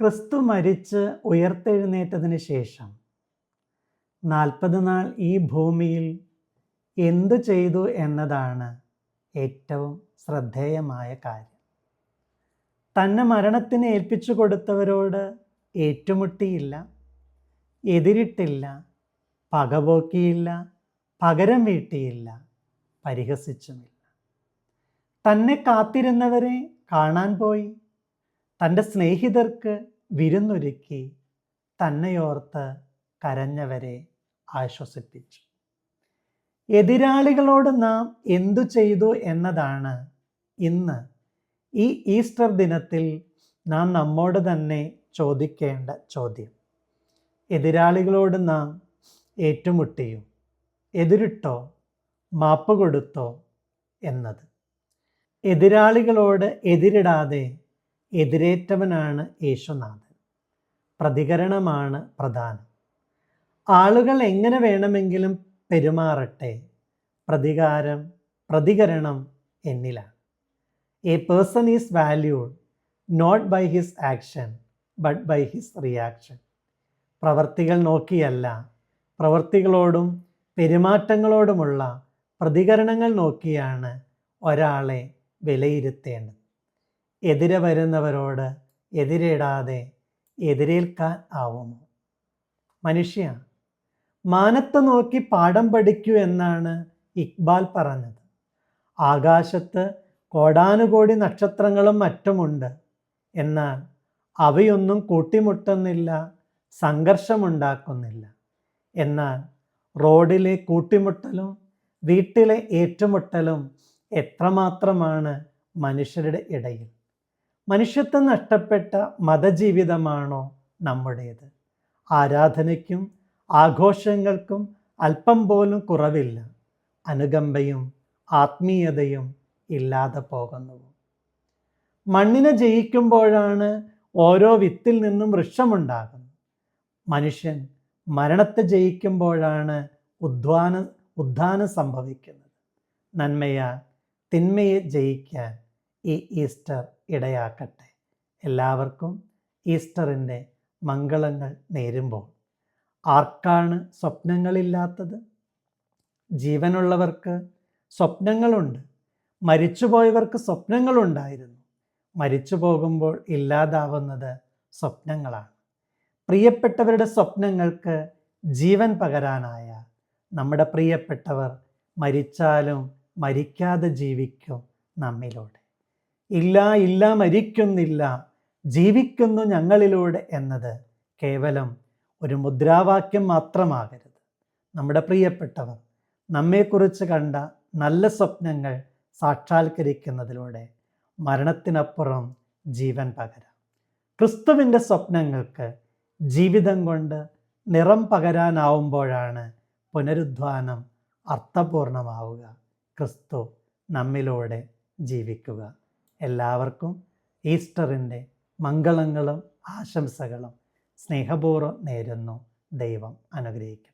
ക്രിസ്തു മരിച്ച് ഉയർത്തെഴുന്നേറ്റതിന് ശേഷം നാൽപ്പത് നാൾ ഈ ഭൂമിയിൽ എന്തു ചെയ്തു എന്നതാണ് ഏറ്റവും ശ്രദ്ധേയമായ കാര്യം. തന്നെ മരണത്തിന് ഏൽപ്പിച്ചു കൊടുത്തവരോട് ഏറ്റുമുട്ടിയില്ല എതിരിട്ടില്ല പകപോക്കിയില്ല പകരം വീട്ടിയില്ല പരിഹസിച്ചുമില്ല. തന്നെ കാത്തിരുന്നവരെ കാണാൻ പോയി. തന്റെ സ്നേഹിതർക്ക് വിരുന്നൊരുക്കി തന്നെയോർത്ത് കരഞ്ഞവരെ ആശ്വസിപ്പിച്ചു. എതിരാളികളോട് നാം എന്തു ചെയ്തു എന്നതാണ് ഇന്ന് ഈ ഈസ്റ്റർ ദിനത്തിൽ നാം നമ്മോട് തന്നെ ചോദിക്കേണ്ട ചോദ്യം. എതിരാളികളോട് നാം ഏറ്റുമുട്ടിയോ? എതിരിട്ടോ മാപ്പ് കൊടുത്തോ എന്നത്? എതിരാളികളോട് എതിരിടാതെ എതിരേറ്റവനാണ് യേശുനാഥൻ. പ്രതികരണമാണ് പ്രധാനം. ആളുകൾ എങ്ങനെ വേണമെങ്കിലും പെരുമാറട്ടെ പ്രതികാരം പ്രതികരണം എന്നിലാണ്. A person is valued not by his action but by his reaction പ്രവർത്തികൾ നോക്കിയല്ല പ്രവർത്തികളോടും പെരുമാറ്റങ്ങളോടുമുള്ള പ്രതികരണങ്ങൾ നോക്കിയാണ് ഒരാളെ വിലയിരുത്തേണ്ടത്. എതിരെ വരുന്നവരോട് എതിരിടാതെ എതിരേൽക്കാൻ ആവുമോ? മനുഷ്യ മാനത്ത് നോക്കി പാഠം പഠിക്കൂ എന്നാണ് ഇക്ബാൽ പറഞ്ഞത്. ആകാശത്ത് കോടാനുകോടി നക്ഷത്രങ്ങളും മറ്റുമുണ്ട്. എന്നാൽ അവയൊന്നും കൂട്ടിമുട്ടുന്നില്ല സംഘർഷമുണ്ടാക്കുന്നില്ല. എന്നാൽ റോഡിലെ കൂട്ടിമുട്ടലും വീട്ടിലെ ഏറ്റുമുട്ടലും എത്രമാത്രമാണ് മനുഷ്യരുടെ ഇടയിൽ? മനുഷ്യത്വം നഷ്ടപ്പെട്ട മതജീവിതമാണോ നമ്മുടേത്? ആരാധനയ്ക്കും ആഘോഷങ്ങൾക്കും അല്പം പോലും കുറവില്ല. അനുകമ്പയും ആത്മീയതയും ഇല്ലാതെ പോകുന്നു. മണ്ണിനെ ജയിക്കുമ്പോഴാണ് ഓരോ വിത്തിൽ നിന്നും വൃക്ഷമുണ്ടാകുന്നത്. മനുഷ്യൻ മരണത്തെ ജയിക്കുമ്പോഴാണ് ഉദ്വാന ഉദ്ധാനം സംഭവിക്കുന്നത്. നന്മയാൽ തിന്മയെ ജയിക്കാൻ ഈ ഈസ്റ്റർ ഇടയാക്കട്ടെ. എല്ലാവർക്കും ഈസ്റ്ററിന്റെ മംഗളങ്ങൾ നേരുമ്പോൾ. ആർക്കാണ് സ്വപ്നങ്ങളില്ലാത്തത്? ജീവനുള്ളവർക്ക് സ്വപ്നങ്ങളുണ്ട്. മരിച്ചുപോയവർക്ക് സ്വപ്നങ്ങളുണ്ടായിരുന്നു. മരിച്ചു പോകുമ്പോൾ ഇല്ലാതാവുന്നത് സ്വപ്നങ്ങളാണ്. പ്രിയപ്പെട്ടവരുടെ സ്വപ്നങ്ങൾക്ക് ജീവൻ പകരാനായ നമ്മുടെ പ്രിയപ്പെട്ടവർ മരിച്ചാലും മരിക്കാതെ ജീവിക്കും നമ്മിലൂടെ. ഇല്ല ഇല്ല മരിക്കുന്നില്ല. ജീവിക്കുന്നു ഞങ്ങളിലൂടെ എന്നത് കേവലം ഒരു മുദ്രാവാക്യം മാത്രമാകരുത്. നമ്മുടെ പ്രിയപ്പെട്ടവർ നമ്മെക്കുറിച്ച് കണ്ട നല്ല സ്വപ്നങ്ങൾ സാക്ഷാത്കരിക്കുന്നതിലൂടെ മരണത്തിനപ്പുറം ജീവൻ പകരാം. ക്രിസ്തുവിന്റെ സ്വപ്നങ്ങൾക്ക് ജീവിതം കൊണ്ട് നിറം പകരാനാവുമ്പോഴാണ് പുനരുദ്ധാനം അർത്ഥപൂർണമാവുക. ക്രിസ്തു നമ്മിലൂടെ ജീവിക്കുക. എല്ലാവർക്കും ഈസ്റ്ററിന്റെ മംഗളങ്ങളും ആശംസകളും സ്നേഹപൂർവം നേരുന്നു. ദൈവം അനുഗ്രഹിക്കും